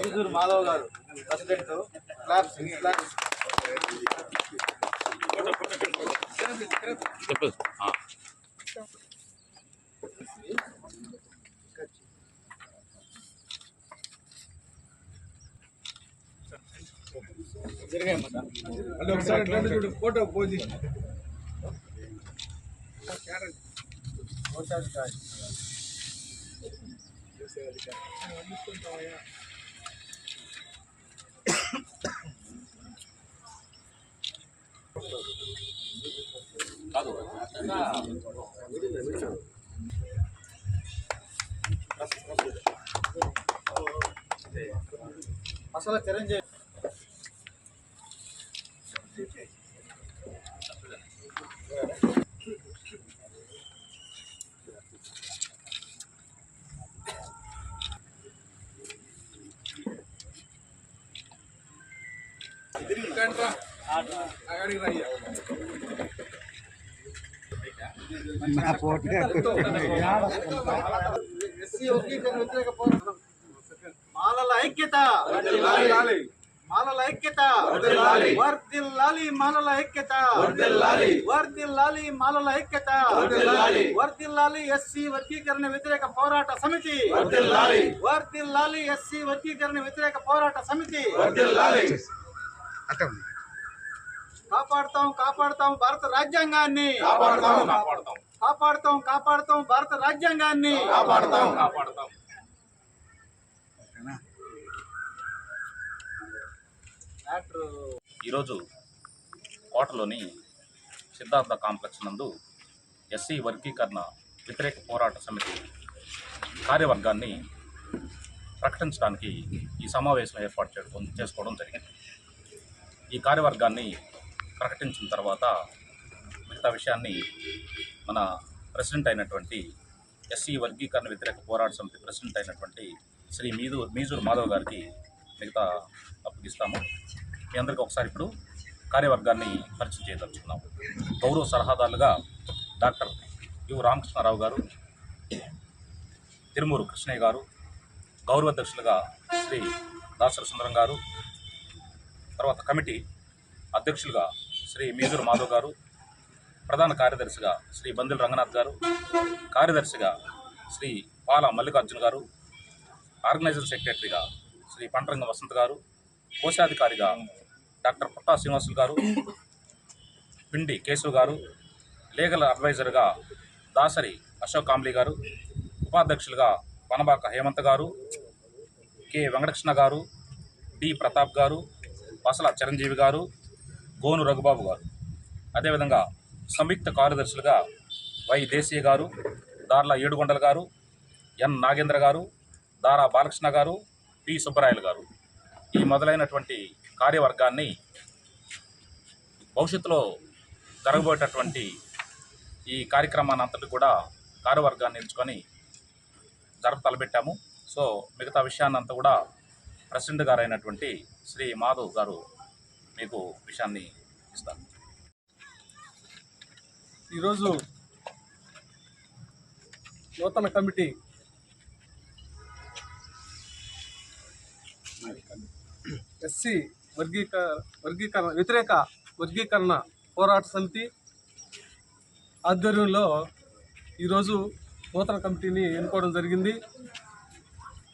ఈజూరు మాధవ్ గారు president claps claps చెప్పు. అంటే ఒకసారి చూడు ఫోటో పోజి అసలు చిరంజీవి ఎస్సీ వర్గీకరణ వ్యతిరేక పోరాటం మాలల ఐక్యత. మాలల ఐక్యత. వర్దిల్లాలి మాలల ఐక్యత. వర్దిల్లాలి మాలల ఐక్యత. వర్దిల్లాలి ఎస్సీ వర్గీకరణ వ్యతిరేక పోరాట సమితి. వర్దిల్లాలి ఎస్సీ వర్గీకరణ వ్యతిరేక పోరాట సమితి. కాపాడుతాం కాపాడుతాం భారత రాజ్యాంగాన్ని. కాపాడతాం కాపాడతాం. కాపాడుతాం కాపాడుతాం భారత రాజ్యాంగాన్ని. కాపాడతాం కాపాడతాం. ఈరోజు కోటలోని సిద్ధార్థ కాంప్లెక్స్ నందు ఎస్సీ వర్గీకరణ వ్యతిరేక పోరాట సమితి కార్యవర్గాన్ని ప్రకటించడానికి ఈ సమావేశం ఏర్పాటు చేయడం చేసుకోవడం జరిగింది. ఈ కార్యవర్గాన్ని ప్రకటించిన తర్వాత మిగతా విషయాన్ని మన ప్రెసిడెంట్ అయినటువంటి ఎస్సీ వర్గీకరణ వ్యతిరేక పోరాట సమితి ప్రెసిడెంట్ అయినటువంటి శ్రీ మీదు మీజూరు మాధవ్ గారికి మిగతా అప్పగిస్తాము. మీ అందరికీ ఒకసారి ఇప్పుడు కార్యవర్గాన్ని పరిచయం చేయదలుచుకున్నాము. గౌరవ సలహాదారులుగా డాక్టర్ యు రామకృష్ణారావు గారు తిరుమూరు కృష్ణయ్య గారు గౌరవ అధ్యక్షులుగా శ్రీ దాసర సుందరం గారు తర్వాత కమిటీ అధ్యక్షులుగా శ్రీ మీదూరు మాధవ్ గారు ప్రధాన కార్యదర్శిగా శ్రీ బందుల రంగనాథ్ గారు కార్యదర్శిగా శ్రీ పాల మల్లికార్జున గారు ఆర్గనైజర్ సెక్రటరీగా శ్రీ పంటరంగ వసంత్ గారు కోశాధికారిగా డాక్టర్ పుట్టా శ్రీనివాసులు గారు పిండి కేశవ్ గారు లీగల్ అడ్వైజర్గా దాసరి అశోక్ కాంబ్లీ గారు ఉపాధ్యక్షులుగా వనబాక హేమంత్ గారు కె వెంకటకృష్ణ గారు డి ప్రతాప్ గారు బసల చిరంజీవి గారు గోను రఘుబాబు గారు. అదేవిధంగా సంయుక్త కార్యదర్శులుగా వై దేశీయ గారు దార్ల ఏడుగొండల గారు ఎన్ నాగేంద్ర గారు దారా బాలకృష్ణ గారు పి సుబ్బరాయలు గారు. ఈ మొదలైనటువంటి కార్యవర్గాన్ని భవిష్యత్తులో జరగబోయేటటువంటి ఈ కార్యక్రమాన్ని అంతటి కూడా కార్యవర్గాన్ని ఎంచుకొని జరప తలపెట్టాము. సో మిగతా విషయాన్నంతా కూడా ప్రెసిడెంట్ గారు అయినటువంటి శ్రీ మాధవ్ గారు మీకు విషయాన్ని ఇస్తాను. ఈరోజు నూతన కమిటీ ఎస్సీ వర్గీక వర్గీకరణ వ్యతిరేక వర్గీకరణ పోరాట సమితి ఆధ్వర్యంలో ఈరోజు నూతన కమిటీని ఎన్నుకోవడం జరిగింది.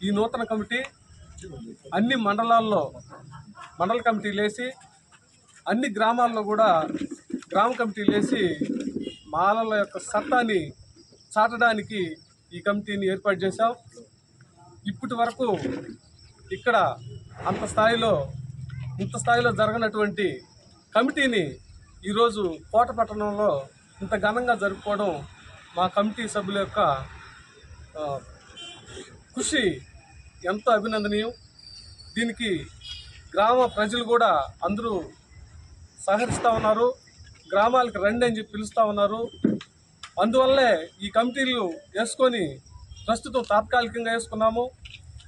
ఈ నూతన కమిటీ అన్ని మండలాల్లో మండల కమిటీలు వేసి అన్ని గ్రామాల్లో కూడా గ్రామ కమిటీలు వేసి మాలల యొక్క సత్తాని చాటడానికి ఈ కమిటీని ఏర్పాటు చేశాం. ఇప్పటి వరకు ఇక్కడ అంత స్థాయిలో ఇంత స్థాయిలో జరగనటువంటి కమిటీని ఈరోజు కోట పట్టణంలో ఇంత ఘనంగా జరుపుకోవడం మా కమిటీ సభ్యుల యొక్క కృషి ఎంతో అభినందనీయం. దీనికి గ్రామ ప్రజలు కూడా అందరూ సహకరిస్తూ ఉన్నారు. గ్రామాలకు రండి అని చెప్పి పిలుస్తూ ఉన్నారు. అందువల్లే ఈ కమిటీలు వేసుకొని ప్రస్తుతం తాత్కాలికంగా వేసుకున్నాము.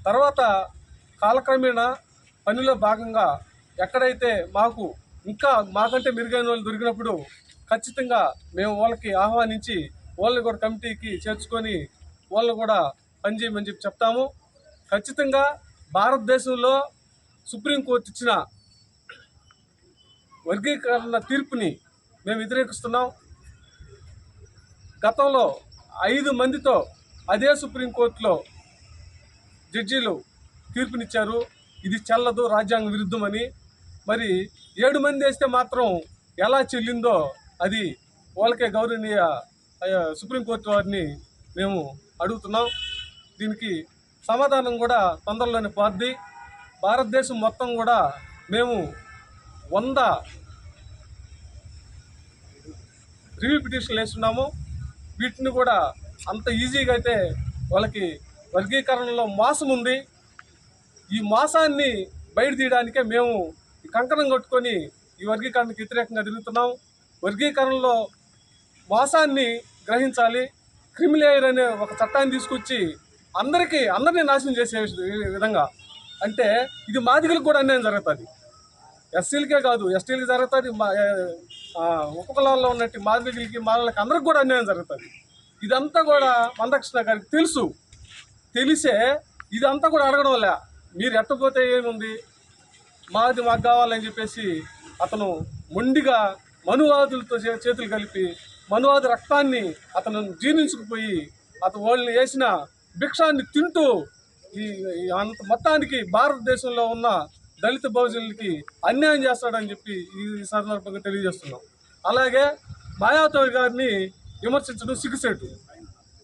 తర్వాత కాలక్రమేణా పనిలో భాగంగా ఎక్కడైతే మాకు ఇంకా మాకంటే మెరుగైన వాళ్ళు దొరికినప్పుడు ఖచ్చితంగా మేము వాళ్ళకి ఆహ్వానించి వాళ్ళని కూడా కమిటీకి చేర్చుకొని వాళ్ళని కూడా పనిచేయమని చెప్పి చెప్తాము. ఖచ్చితంగా భారతదేశంలో సుప్రీంకోర్టు ఇచ్చిన వర్గీకరణ తీర్పుని మేము వ్యతిరేకిస్తున్నాం. గతంలో ఐదు మందితో అదే సుప్రీంకోర్టులో జడ్జీలు తీర్పునిచ్చారు. ఇది చెల్లదు రాజ్యాంగ విరుద్ధమని. మరి ఏడు మంది వేస్తే మాత్రం ఎలా చెల్లిందో అది వాళ్ళకే గౌరవనీయ సుప్రీంకోర్టు వారిని మేము అడుగుతున్నాం. దీనికి సమాధానం కూడా తొందరలోనే పోద్ది. భారతదేశం మొత్తం కూడా మేము వంద రివ్యూ పిటిషన్లు వేస్తున్నాము. వీటిని కూడా అంత ఈజీగా అయితే వాళ్ళకి వర్గీకరణలో మాసం ఉంది. ఈ మాసాన్ని బయట తీయడానికే మేము ఈ కంకణం కట్టుకొని ఈ వర్గీకరణకు వ్యతిరేకంగా తిరుగుతున్నాం. వర్గీకరణలో మాసాన్ని గ్రహించాలి. క్రిమిలేయర్ అనే ఒక చట్టాన్ని తీసుకొచ్చి అందరికీ అందరినీ నాశనం చేసే విధంగా. అంటే ఇది మాదిగలకు కూడా అన్యాయం జరుగుతుంది. ఎస్సీలకే కాదు ఎస్టీలకి జరుగుతుంది మా ఉపకులాల్లో ఉన్నట్టు మార్మికులకి మాలకి అందరికి కూడా అన్యాయం జరుగుతుంది. ఇదంతా కూడా మందకృష్ణ గారికి తెలుసు. తెలిసే ఇదంతా కూడా అడగడం లే మీరు ఎట్టపోతే ఏముంది? మాది మాకు కావాలని చెప్పేసి అతను మొండిగా మనువాదులతో చే- చేతులు కలిపి మనువాది రక్తాన్ని అతను జీర్ణించుకుపోయి అతను వాళ్ళు వేసిన భిక్షాన్ని తింటూ ఈ ఈ అంత మొత్తానికి భారతదేశంలో ఉన్న దళిత బహుజనులకి అన్యాయం చేస్తాడని చెప్పి ఈ సందర్భంగా తెలియజేస్తున్నాం. అలాగే మాయావతి గారిని విమర్శించడం సిగ్గుసేటు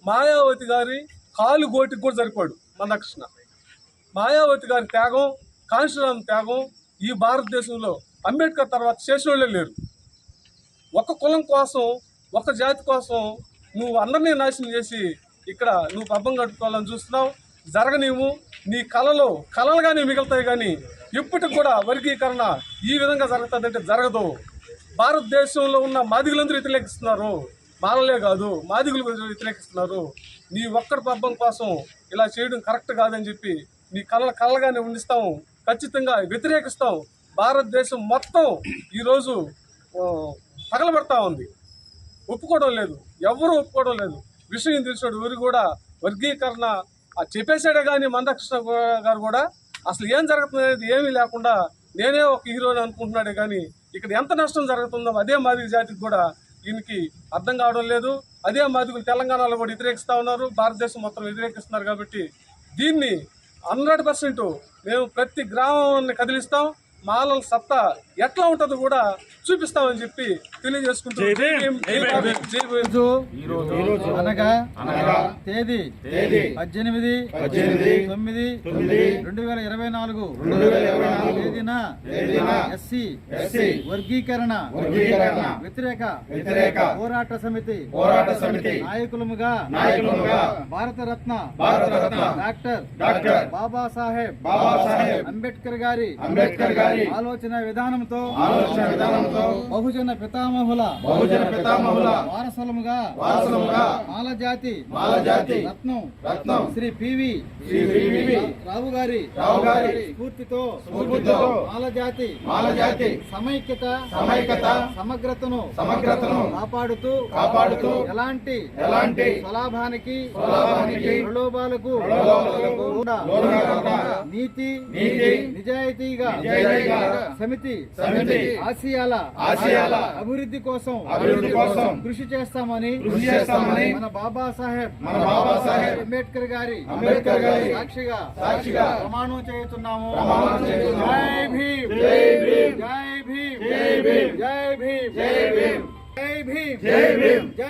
మాయావతి గారి కాలు గోటికి కూడా సరిపోడు మందకృష్ణ మాయావతి గారి త్యాగం కాంశీరామ్ త్యాగం ఈ భారతదేశంలో అంబేద్కర్ తర్వాత చేసిన వాళ్ళే లేరు. ఒక కులం కోసం ఒక జాతి కోసం నువ్వు అందరినీ నాశనం చేసి ఇక్కడ నువ్వు పబ్బం కట్టుకోవాలని చూస్తున్నావు. జరగనీవు నీ కళలు కళలుగానే మిగులుతాయి కానీ ఇప్పటికి కూడా వర్గీకరణ ఈ విధంగా జరుగుతుందంటే జరగదు. భారతదేశంలో ఉన్న మాదిగులందరూ వ్యతిరేకిస్తున్నారు. మాలలే కాదు మాదిగులు వ్యతిరేకిస్తున్నారు. నీ ఒక్కడి పబ్బం కోసం ఇలా చేయడం కరెక్ట్ కాదని చెప్పి నీ కళ్ళ కళ్ళగానే ఉండిస్తాం ఖచ్చితంగా వ్యతిరేకిస్తాం. భారతదేశం మొత్తం ఈరోజు ఆ, తగలబడతా ఉంది. ఒప్పుకోవడం లేదు. ఎవరు ఒప్పుకోవడం లేదు. విషయం తెలిసాడు ఊరి కూడా వర్గీకరణ చెప్పేశాడే కానీ మందకృష్ణ గారు కూడా అసలు ఏం జరుగుతుంది అనేది ఏమీ లేకుండా నేనే ఒక హీరోని అనుకుంటున్నాడే కానీ ఇక్కడ ఎంత నష్టం జరుగుతుందో అదే మాదిరి జాతికి కూడా దీనికి అర్థం కావడం లేదు. అదే మాదిగులు తెలంగాణలో కూడా వ్యతిరేకిస్తూ ఉన్నారు. భారతదేశం మొత్తం వ్యతిరేకిస్తున్నారు కాబట్టి దీన్ని హండ్రెడ్ పర్సెంట్ మేము ప్రతి గ్రామాన్ని కదిలిస్తాం. మాలల సత్తా ఎట్లా ఉంటుందో కూడా చూపిస్తామని చెప్పి తెలియజేసుకుంటూ జై భీమ్, జై భారత్, జై భీమ్. రోజు అనగా తేదీ పద్దెనిమిది తొమ్మిది రెండు వేల ఇరవై నాలుగు తేదీన ఎస్సీ వర్గీకరణ వ్యతిరేక వ్యతిరేక పోరాట సమితి పోరాట సమితి నాయకులముగా నాయకులముగా భారత రత్న భారతరత్న డాక్టర్ డాక్టర్ బాబాసాహెబ్ బాబాసాహెబ్ అంబేద్కర్ గారి అంబేద్కర్ గారి ఆలోచన విధానంతో ఆలోచన విధానంతో బహుజన పితామహుల బహుజన పితామహుల వారసులముగా వారసులముగా మాల జాతి మాల జాతి రత్నం రత్నం శ్రీ పివి శ్రీ పివి రావు గారి రావు గారి స్ఫూర్తితో స్ఫూర్తితో మాల జాతి మాల జాతి సమైక్యత సమైక్యత సమగ్రతను సమగ్రతను కాపాడుతూ కాపాడుతూ ఎలాంటి ఎలాంటి స్వలాభానికి స్వలాభానికి ప్రలోభాలకు నీతి నీతి నిజాయితీగా సమితి సమితి ఆసియాల ఆసియాల అభివృద్ధి కోసం అభివృద్ధి కోసం కృషి చేస్తామని కృషి చేస్తామని మన బాబాసాహెబ్ మన బాబాసాహెబ్ అంబేద్కర్ గారి అంబేద్కర్ గారి సాక్షిగా సాక్షిగా ప్రమాణం చేస్తున్నాము ప్రమాణం చేస్తున్నాము. జై భీమ్ జై భీమ్. జై భీమ్ జై భీమ్. జై భీమ్ జై భీమ్. జై భీమ్ జై భీమ్. జై